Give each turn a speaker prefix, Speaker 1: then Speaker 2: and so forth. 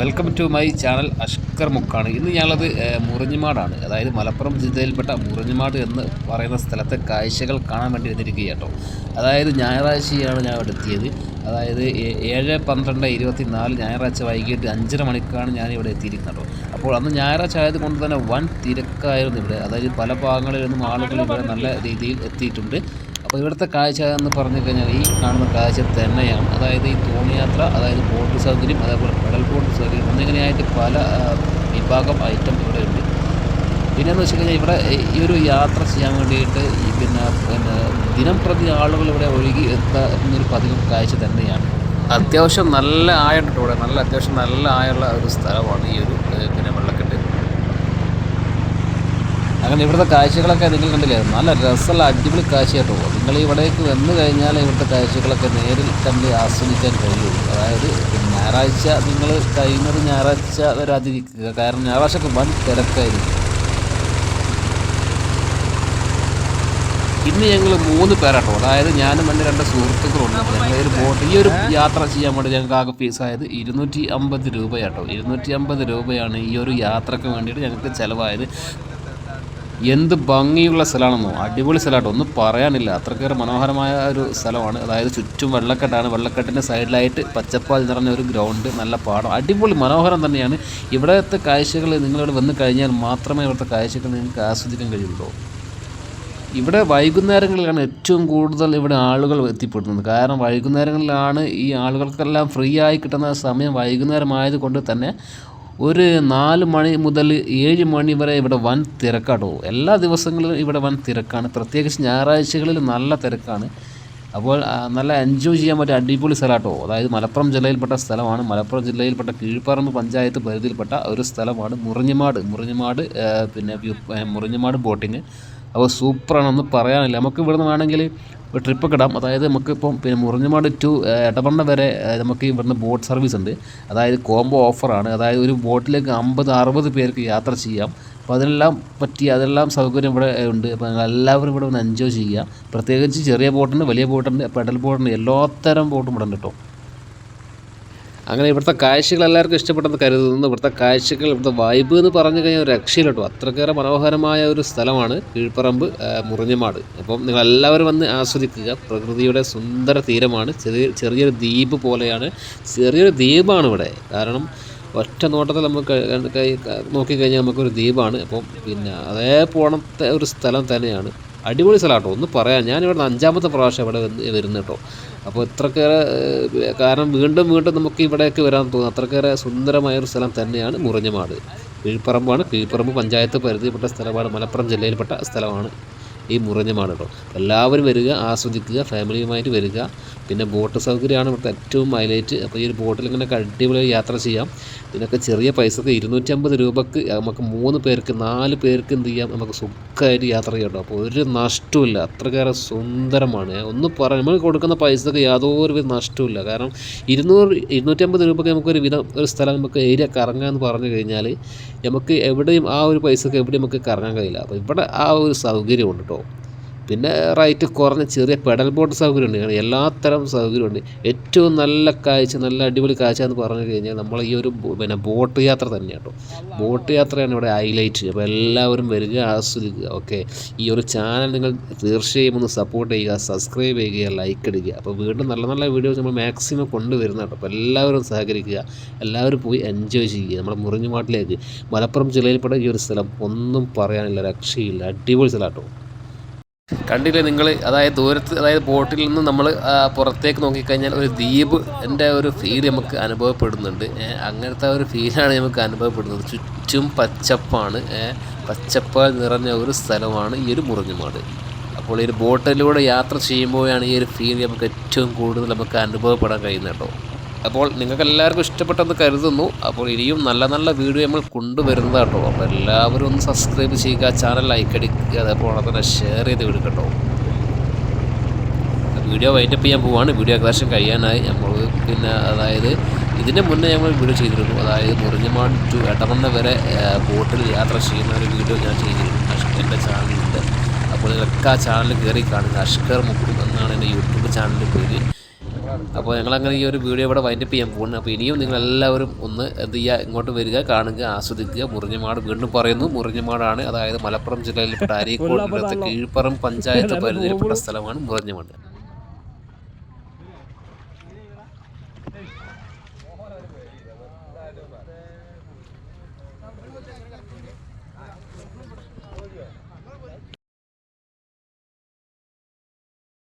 Speaker 1: Welcome to my channel Ashkar മുക്കാണ്. ഇന്ന് ഞാനത് മുറിഞ്ഞുമാടാണ്. അതായത് മലപ്പുറം ജില്ലയിൽപ്പെട്ട മുറിഞ്ഞിമാട് എന്ന് പറയുന്ന സ്ഥലത്തെ കാഴ്ചകൾ കാണാൻ വേണ്ടി വന്നിരിക്കുക കേട്ടോ അതായത് ഞായറാഴ്ചയാണ് ഞാൻ ഇവിടെ എത്തിയത് അതായത് ഏഴ് പന്ത്രണ്ട് ഇരുപത്തി നാല് ഞായറാഴ്ച വൈകിട്ട് അഞ്ചര മണിക്കാണ് ഞാൻ ഇവിടെ എത്തിയിരിക്കുന്നത് കേട്ടോ. അപ്പോൾ അന്ന് ഞായറാഴ്ച ആയതുകൊണ്ട് തന്നെ വൻ തിരക്കായിരുന്നു ഇവിടെ. അതായത് പല ഭാഗങ്ങളിൽ നിന്നും ആളുകൾ ഇവിടെ നല്ല രീതിയിൽ എത്തിയിട്ടുണ്ട്. അപ്പോൾ ഇവിടുത്തെ കാഴ്ച എന്ന് പറഞ്ഞു കഴിഞ്ഞാൽ ഈ കാണുന്ന കാഴ്ച തന്നെയാണ്. അതായത് ഈ തോണിയാത്ര അതായത് ബോട്ട് സൗകര്യം അതേപോലെ പെഡൽ ബോട്ട് സൗകര്യം എന്നിങ്ങനെയായിട്ട് പല വിഭാഗം ഐറ്റം ഇവിടെ ഉണ്ട്. പിന്നെയെന്ന് വെച്ച് കഴിഞ്ഞാൽ ഇവിടെ ഈ ഒരു യാത്ര ചെയ്യാൻ വേണ്ടിയിട്ട് ഈ പിന്നെ പിന്നെ ദിനം പ്രതി ആളുകൾ ഇവിടെ ഒഴുകി എത്തുന്നൊരു പതിവ് കാഴ്ച തന്നെയാണ്. അത്യാവശ്യം നല്ല ആയുണ്ട് ഇവിടെ. നല്ല അത്യാവശ്യം നല്ല ആയുള്ള ഒരു സ്ഥലമാണ് ഈ ഒരു വെള്ളക്കെട്ട് ഇവിടുത്തെ കാഴ്ചകളൊക്കെ നിങ്ങൾ കണ്ടില്ലേ? നല്ല രസമുള്ള അടിപൊളി കാഴ്ച കേട്ടോ നിങ്ങൾ ഇവിടേക്ക് വന്നു കഴിഞ്ഞാൽ ഇവിടുത്തെ കാഴ്ചകളൊക്കെ നേരിൽ കണ്ട് ആസ്വദിക്കാൻ കഴിയുള്ളൂ. അതായത് ഞായറാഴ്ച നിങ്ങൾ കഴിയുന്നത് ഞായറാഴ്ച വരാതിരിക്കുക. കാരണം ഞായറാഴ്ചക്ക് വൻ തിരക്കായിരിക്കും. ഇന്ന് ഞങ്ങൾ മൂന്ന് പേരാട്ടോ. അതായത് ഞാനും എന്റെ രണ്ട് സുഹൃത്തുക്കളുണ്ട്. ഞങ്ങൾ ഒരു ബോട്ട് ഈ ഒരു യാത്ര ചെയ്യാൻ വേണ്ടി ഞങ്ങൾക്ക് ആകെ ഫീസ് ആയത് ഇരുന്നൂറ്റി അമ്പത് രൂപയാട്ടോ. ഇരുന്നൂറ്റി അമ്പത് രൂപയാണ് ഈ ഒരു യാത്രയ്ക്ക് വേണ്ടിയിട്ട് ഞങ്ങൾക്ക് ചിലവായത്. എന്ത് ഭംഗിയുള്ള സ്ഥലമാണെന്നോ അടിപൊളി സ്ഥലമാട്ടോ ഒന്നും പറയാനില്ല. അത്രക്കേറെ മനോഹരമായ ഒരു സ്ഥലമാണ്. അതായത് ചുറ്റും വെള്ളക്കെട്ടാണ്. വെള്ളക്കെട്ടിന്റെ സൈഡിലായിട്ട് പച്ചപ്പാൽ നിറഞ്ഞ ഒരു ഗ്രൗണ്ട് നല്ല പാടം. അടിപൊളി മനോഹരം തന്നെയാണ്. ഇവിടുത്തെ കാഴ്ചകൾ നിങ്ങളിവിടെ വന്ന് കഴിഞ്ഞാൽ മാത്രമേ ഇവിടുത്തെ കാഴ്ചകൾ നിങ്ങൾക്ക് ആസ്വദിക്കാൻ കഴിയുള്ളൂ. ഇവിടെ വൈകുന്നേരങ്ങളിലാണ് ഏറ്റവും കൂടുതൽ ഇവിടെ ആളുകൾ എത്തിപ്പെടുന്നത്. കാരണം വൈകുന്നേരങ്ങളിലാണ് ഈ ആളുകൾക്കെല്ലാം ഫ്രീ ആയി കിട്ടുന്ന സമയം വൈകുന്നേരമായത് കൊണ്ട് തന്നെ ഒരു നാല് മണി മുതൽ ഏഴ് മണി വരെ ഇവിടെ വൻ തിരക്കാട്ടോ. എല്ലാ ദിവസങ്ങളിലും ഇവിടെ വൻ തിരക്കാണ്. പ്രത്യേകിച്ച് ഞായറാഴ്ചകളിൽ നല്ല തിരക്കാണ്. അപ്പോൾ നല്ല എൻജോയ് ചെയ്യാൻ പറ്റിയ അടിപൊളി സ്ഥലമാട്ടോ. അതായത് മലപ്പുറം ജില്ലയിൽപ്പെട്ട സ്ഥലമാണ്. മലപ്പുറം ജില്ലയിൽപ്പെട്ട കീഴ്പ്പറമ്പ് പഞ്ചായത്ത് പരിധിയിൽപ്പെട്ട ഒരു സ്ഥലമാണ് മുറിഞ്ഞമാട്. മുറിഞ്ഞമാട് പിന്നെ മുറിഞ്ഞമാട് ബോട്ടിങ്. അപ്പോൾ സൂപ്പറാണെന്ന് പറയാനില്ല. നമുക്ക് ഇവിടുന്ന് വേണമെങ്കിൽ ഒരു ട്രിപ്പൊക്കെ ഇടാം. അതായത് നമുക്കിപ്പം പിന്നെ മുറിഞ്ഞമാട് ടു എടവണ്ണ വരെ നമുക്ക് ഇവിടുന്ന് ബോട്ട് സർവീസ് ഉണ്ട്. അതായത് കോംബോ ഓഫറാണ് അതായത് ഒരു ബോട്ടിലേക്ക് അമ്പത് അറുപത് പേർക്ക് യാത്ര ചെയ്യാം. അപ്പോൾ അതിനെല്ലാം പറ്റി അതെല്ലാം സൗകര്യം ഇവിടെ ഉണ്ട്. അപ്പോൾ എല്ലാവരും ഇവിടെ വന്ന് എൻജോയ് ചെയ്യുക. പ്രത്യേകിച്ച് ചെറിയ ബോട്ടുണ്ട് വലിയ ബോട്ടുണ്ട് പെഡൽ ബോട്ടുണ്ട് എല്ലാത്തരം ബോട്ടും ഇവിടെ ഉണ്ട് കേട്ടോ. അങ്ങനെ ഇവിടുത്തെ കാഴ്ചകൾ എല്ലാവർക്കും ഇഷ്ടപ്പെട്ടെന്ന് കരുതുന്നു. ഇവിടുത്തെ കാഴ്ചകൾ ഇവിടുത്തെ വൈബ് എന്ന് പറഞ്ഞു കഴിഞ്ഞാൽ ഒരു രക്ഷയില്ല കേട്ടോ അത്രക്കേറെ മനോഹരമായ ഒരു സ്ഥലമാണ് കീഴ്പ്പറമ്പ് മുറിഞ്ഞമാട്. അപ്പം നിങ്ങൾ എല്ലാവരും വന്ന് ആസ്വദിക്കുക. പ്രകൃതിയുടെ സുന്ദര തീരമാണ്. ചെറിയ ചെറിയൊരു ദ്വീപ് പോലെയാണ്. ചെറിയൊരു ദ്വീപാണ് ഇവിടെ. കാരണം ഒറ്റ നോട്ടത്തിൽ നമുക്ക് നോക്കിക്കഴിഞ്ഞാൽ നമുക്കൊരു ദ്വീപാണ്. അപ്പം പിന്നെ അതേ പോണത്തെ ഒരു സ്ഥലം തന്നെയാണ്. അടിപൊളി സ്ഥലമാട്ടോ. ഒന്ന് പറയാം ഞാനിവിടെ അഞ്ചാമത്തെ പ്രാവശ്യം ഇവിടെ വന്ന് വരുന്നത് കേട്ടോ. അപ്പോൾ ഇത്രക്കേറെ കാരണം വീണ്ടും വീണ്ടും നമുക്ക് ഇവിടേക്ക് വരാൻ തോന്നും. അത്രക്കേറെ സുന്ദരമായ ഒരു സ്ഥലം തന്നെയാണ് മുറിഞ്ഞമാട്. കീഴ്പ്പറമ്പാണ് കീഴ്പ്പറമ്പ് പഞ്ചായത്ത് പരിധിപ്പെട്ട സ്ഥലമാണ്. മലപ്പുറം ജില്ലയിൽപ്പെട്ട സ്ഥലമാണ് ഈ മുറിഞ്ഞമാട് കേട്ടോ. എല്ലാവരും വരിക ആസ്വദിക്കുക ഫാമിലിയുമായിട്ട് വരിക. പിന്നെ ബോട്ട് സൗകര്യമാണ് ഇവിടുത്തെ ഏറ്റവും ഹൈലൈറ്റ് അപ്പോൾ ഈ ഒരു ബോട്ടിൽ ഇങ്ങനെ അടിപൊളി യാത്ര ചെയ്യാം. ഇതിനൊക്കെ ചെറിയ പൈസക്ക് ഇരുന്നൂറ്റമ്പത് രൂപക്ക് നമുക്ക് മൂന്ന് പേർക്ക് നാല് പേർക്ക് എന്ത് ചെയ്യാം? നമുക്ക് സുഖമായിട്ട് യാത്ര ചെയ്യാം കേട്ടോ. അപ്പോൾ ഒരു നഷ്ടമില്ല അത്രയേറെ സുന്ദരമാണ്. ഒന്ന് പറയാം നമ്മൾ കൊടുക്കുന്ന പൈസക്ക് യാതൊരു വിധ നഷ്ടമില്ല കാരണം ഇരുന്നൂറ് ഇരുന്നൂറ്റമ്പത് രൂപയ്ക്ക് നമുക്കൊരു വിധം ഒരു സ്ഥലം നമുക്ക് ഏരിയ കറങ്ങാമെന്ന് പറഞ്ഞു കഴിഞ്ഞാൽ നമുക്ക് എവിടെയും ആ ഒരു പൈസക്ക് എവിടെയും നമുക്ക് കറങ്ങാൻ കഴിയില്ല. അപ്പോൾ ഇവിടെ ആ ഒരു സൗകര്യമുണ്ട് കേട്ടോ. പിന്നെ റൈറ്റ് കുറഞ്ഞ ചെറിയ പെഡൽ ബോട്ട് സൗകര്യമുണ്ട്. എല്ലാത്തരം സൗകര്യമുണ്ട്. ഏറ്റവും നല്ല കാഴ്ച നല്ല അടിപൊളി കാഴ്ച എന്ന് പറഞ്ഞു കഴിഞ്ഞാൽ നമ്മൾ ഈ ഒരു പിന്നെ ബോട്ട് യാത്ര തന്നെയാണ് കേട്ടോ. ബോട്ട് യാത്രയാണ് ഇവിടെ ഹൈലൈറ്റ്. അപ്പോൾ എല്ലാവരും വരിക ആസ്വദിക്കുക ഓക്കെ? ഈ ഒരു ചാനൽ നിങ്ങൾ തീർച്ചയായും ഒന്ന് സപ്പോർട്ട് ചെയ്യുക സബ്സ്ക്രൈബ് ചെയ്യുക ലൈക്ക് അടിക്കുക അപ്പോൾ വീണ്ടും നല്ല നല്ല വീഡിയോസ് നമ്മൾ മാക്സിമം കൊണ്ടുവരുന്ന കേട്ടോ. അപ്പോൾ എല്ലാവരും സഹകരിക്കുക. എല്ലാവരും പോയി എൻജോയ് ചെയ്യുക. നമ്മുടെ മുറിഞ്ഞുമാട്ടിലേക്ക് മലപ്പുറം ജില്ലയിൽപ്പെട്ട ഈ ഒരു സ്ഥലം ഒന്നും പറയാനില്ല രക്ഷയില്ല. അടിപൊളി സ്ഥലം കേട്ടോ. കണ്ടില്ലേ നിങ്ങൾ അതായത് ദൂരത്ത് അതായത് ബോട്ടിൽ നിന്ന് നമ്മൾ പുറത്തേക്ക് നോക്കിക്കഴിഞ്ഞാൽ ഒരു ദ്വീപ് എന്റെ ഒരു ഫീൽ നമുക്ക് അനുഭവപ്പെടുന്നുണ്ട്. അങ്ങനത്തെ ഒരു ഫീലാണ് നമുക്ക് അനുഭവപ്പെടുന്നത്. ചുറ്റും പച്ചപ്പാണ്. പച്ചപ്പാൽ നിറഞ്ഞ ഒരു സ്ഥലമാണ് ഈ ഒരു മുറിഞ്ഞുമാട്. അപ്പോൾ ഈ ഒരു ബോട്ടിലൂടെ യാത്ര ചെയ്യുമ്പോഴാണ് ഈ ഒരു ഫീൽ നമുക്ക് ഏറ്റവും കൂടുതൽ നമുക്ക് അനുഭവപ്പെടാൻ കഴിയുന്നത് കേട്ടോ. അപ്പോൾ നിങ്ങൾക്ക് എല്ലാവർക്കും ഇഷ്ടപ്പെട്ടെന്ന് കരുതുന്നു. അപ്പോൾ ഇനിയും നല്ല നല്ല വീഡിയോ നമ്മൾ കൊണ്ടുവരുന്നത് കേട്ടോ. അപ്പോൾ എല്ലാവരും ഒന്ന് സബ്സ്ക്രൈബ് ചെയ്യുക ചാനൽ ലൈക്ക് അടിക്കുക അതേപോലെ തന്നെ ഷെയർ ചെയ്ത് വിടുക വീഡിയോ വൈൻഡപ്പ് ചെയ്യാൻ പോവാണ്. വീഡിയോ ഏകദേശം കഴിയാനായി. നമ്മൾ പിന്നെ അതായത് ഇതിന്റെ മുന്നേ ഞങ്ങൾ വീഡിയോ ചെയ്തിരുന്നു. അതായത് മുറിഞ്ഞമാട് ടു എടമണ്ണ വരെ ബോട്ടിൽ യാത്ര ചെയ്യുന്ന ഒരു വീഡിയോ ഞാൻ ചെയ്തിരുന്നു. അഷ്കറിന്റെ ചാനലുണ്ട് അപ്പോൾ ഇതൊക്കെ ആ ചാനൽ കയറി കാണുക. അഷ്കർ മുക്കും എന്നാണ് എന്റെ യൂട്യൂബ് ചാനലിന്റെ പേര്. അപ്പോൾ ഞങ്ങളങ്ങനെ ഈ ഒരു വീഡിയോ ഇവിടെ വൈൻഡപ്പ് ചെയ്യാൻ പോകുന്നു അപ്പോൾ ഇനിയും നിങ്ങളെല്ലാവരും ഒന്ന് എന്ത് ചെയ്യുക ഇങ്ങോട്ട് വരിക കാണുക ആസ്വദിക്കുക. മുറിഞ്ഞമാട് വീണ്ടും പറയുന്നു. മുറിഞ്ഞമാടാണ്. അതായത് മലപ്പുറം ജില്ലയിൽപ്പെട്ട അരീക്കോട് കീഴ്പ്പറം പഞ്ചായത്ത് പരിധിയിൽപ്പെട്ട സ്ഥലമാണ് മുറിഞ്ഞമാട്.